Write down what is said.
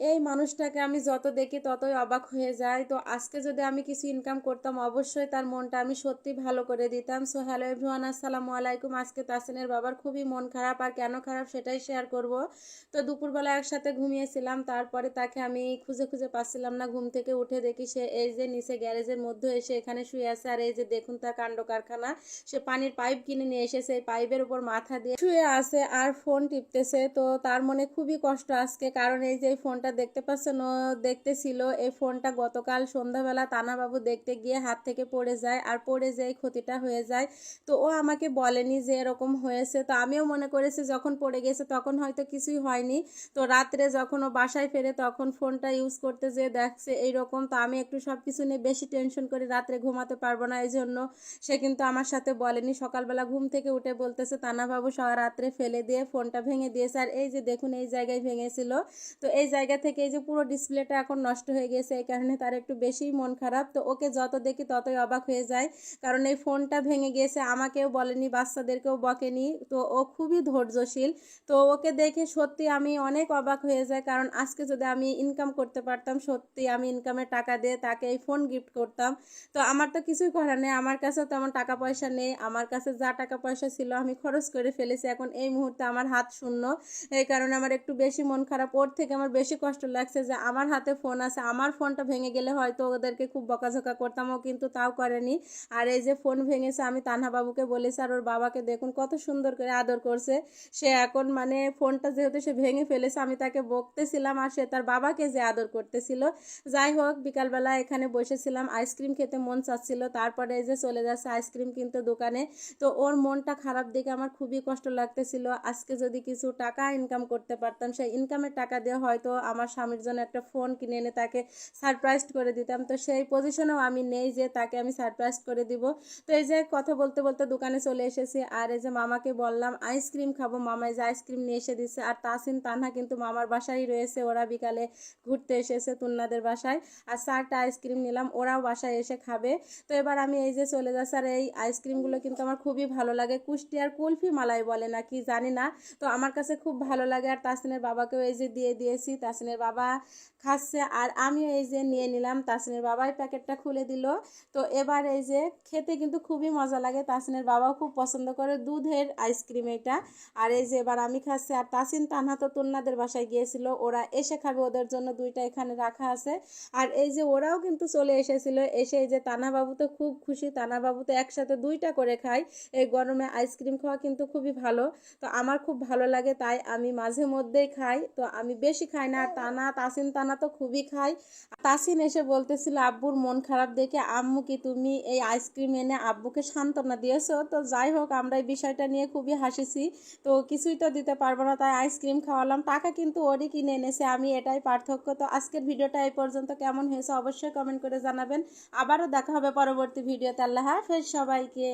এই মানুষটাকে আমি যত দেখি ততই অবাক হয়ে যাই। তো আজকে যদি আমি কিছু ইনকাম করতাম, অবশ্যই তার মনটা আমি সত্যি ভালো করে দিতাম। সো হ্যালো এভরিওয়ান আসসালামু আলাইকুম। আজকে তাসিনের বাবার খুবই মন খারাপ। আর কেন খারাপ সেটাই শেয়ার করব। তো দুপুরবেলা একসাথে ঘুমিয়েছিলাম। তারপরে তাকে আমি খুঁজে খুঁজে পাচ্ছিলাম না। ঘুম থেকে উঠে দেখি সে এই যে নিচে গ্যারেজের মধ্যে এসে এখানে শুয়ে আছে। আর এই যে দেখুন তার কাণ্ড কারখানা। সে পানির পাইপ কিনে নিয়ে এসেছে। এই পাইপের উপর মাথা দিয়ে শুয়ে আছে। আর ফোন টিপতেছে। তো তার মনে খুবই কষ্ট আজকে। কারণ এই যে এই ফোনটা দেখতে পাচ্ছেন, ও দেখতেছিল। এই ফোনটা গতকাল সন্ধ্যাবেলা তানাবাবু দেখতে গিয়ে হাত থেকে পড়ে যায় আর পড়ে যেয়ে ক্ষতিটা হয়ে যায়। তো ও আমাকে বলেনি যে এরকম হয়েছে। তো আমিও মনে করেছি যখন পড়ে গেছে তখন হয়তো কিছুই হয়নি। তো রাত্রে যখন ও বাসায় ফেরে তখন ফোনটা ইউজ করতে যেয়ে দেখছে এইরকম। তো আমি একটু সব কিছু নিয়ে বেশি টেনশন করে রাত্রে ঘুমাতে পারব না এই জন্য সে কিন্তু আমার সাথে বলেনি। সকালবেলা ঘুম থেকে উঠে বলতেছে, তানাবাবু সারা রাত্রে ফেলে দিয়ে ফোনটা ভেঙে দিয়েছে। আর এই যে দেখুন, এই জায়গায় ভেঙেছিল। তো এই জায়গা থেকে এই যে পুরো ডিসপ্লেটা এখন নষ্ট হয়ে গেছে, এই কারণে তার একটু বেশিই মন খারাপ। তো ওকে যত দেখি ততই অবাক হয়ে যায়, কারণ এই ফোনটা ভেঙে গিয়েছে আমাকেও বলেনি, বাচ্চাদেরকেও বকেনি। তো ও খুবই ধৈর্যশীল। তো ওকে দেখে সত্যি আমি অনেক অবাক হয়ে যায় কারণ আজকে যদি আমি ইনকাম করতে পারতাম, সত্যি আমি ইনকামের টাকা দিয়ে তাকে এই ফোন গিফট করতাম। তো আমার তো কিছুই করার নেই, আমার কাছেও তেমন টাকা পয়সা নেই, আমার কাছে যা টাকা পয়সা ছিল আমি খরচ করে ফেলেছি, এখন এই মুহূর্তে আমার হাত শূন্য। এই কারণে আমার একটু বেশি মন খারাপ, ওর থেকে আমার বেশি কষ্ট লাগছে যে আমার হাতে ফোন আছে, আমার ফোনটা ভেঙে গেলে হয়তো ওদেরকে খুব বকাঝকা করতাম ও কিন্তু তাও করেনি। আর এই যে ফোন ভেঙেছে, আমি তানহা বাবুকে বলেছি আর ওর বাবাকে দেখুন, কত সুন্দর করে আদর করছে। সে এখন মানে ফোনটা যেহেতু সে ভেঙে ফেলেছে, আমি তাকে বকতেছিলাম আর সে তার বাবাকে যে আদর করতেছিল। যাই হোক, বিকালবেলা এখানে বসেছিলাম, আইসক্রিম খেতে মন চাচ্ছিল। তারপরে এই যে চলে যাচ্ছে আইসক্রিম কিনতে দোকানে। তো ওর মনটা খারাপ দেখে আমার খুবই কষ্ট লাগতেছিল। আজকে যদি কিছু টাকা ইনকাম করতে পারতাম, সেই ইনকামের টাকা দিয়ে হয়তো আমার স্বামীর জন্য একটা ফোন কিনে এনে তাকে সারপ্রাইজ করে দিতাম। তো সেই পজিশনেও আমি নেই যে তাকে আমি সারপ্রাইজ করে দিব। তো এই যে কথা বলতে বলতে দোকানে চলে এসেছি আর এই যে মামাকে বললাম আইসক্রিম খাব মামাই যে আইসক্রিম নিয়ে এসে দিচ্ছে আর তাসিন, তানহা কিন্তু মামার বাসায় রয়েছে। ওরা বিকালে ঘুরতে এসেছে তুন্নাদের বাসায়। আর চারটা আইসক্রিম নিলাম, ওরাও বাসায় এসে খাবে। তো এবার আমি এই যে চলে যাচ্ছি, আর এই আইসক্রিমগুলো কিন্তু আমার খুবই ভালো লাগে। কুষ্টিয়ার কুলফি মালাই বলে না, কি জানি না। তো আমার কাছে খুব ভালো লাগে। আর তাসিনের বাবাকেও এই যে দিয়ে দিয়েছি তাসিনের বাবা খাচ্ছে। আর আমিও এই যে নিয়ে নিলাম তাসিনের বাবাই প্যাকেটটা খুলে দিল। তো এবার এই যে খেতে কিন্তু খুবই মজা লাগে। তাসিনের বাবাও খুব পছন্দ করে দুধের আইসক্রিম এটা। আর এই যে এবার আমি খাচ্ছি, আর তাসিন তানহা তো তন্নাদের বাসায় গিয়েছিল। ওরা এসে খাবে ওদের জন্য দুইটা এখানে রাখা আছে। আর এই যে ওরাও কিন্তু চলে এসেছিল। এসে এই যে তানাবাবু তো খুব খুশি। তানাবাবু তো একসাথে দুইটা করে খায়। এই গরমে আইসক্রিম খাওয়া কিন্তু খুবই ভালো। তো আমার খুব ভালো লাগে, তাই আমি মাঝে মধ্যেই খাই। তো আমি বেশি খাই না তানা, তাসিন তানা তো খুবই খাই তাসিন এসে বলতেছিল, আব্বুর মন খারাপ দেখে আম্মু কি তুমি এই আইসক্রিম এনে আব্বুকে সান্ত্বনা দিয়েছ? তো যাই হোক, আমরা এই বিষয়টা নিয়ে খুবই হাসিছি। তো কিছুই তো দিতে পারব না, তাই আইসক্রিম খাওয়ালাম। টাকা কিন্তু ওরই কিনে এনেছে, আমি এটাই পার্থক্য। তো আজকের ভিডিওটা এই পর্যন্ত। কেমন হয়েছে অবশ্যই কমেন্ট করে জানাবেন। আবারও দেখা হবে পরবর্তী ভিডিওতে। আল্লাহ হাফেজ সবাইকে।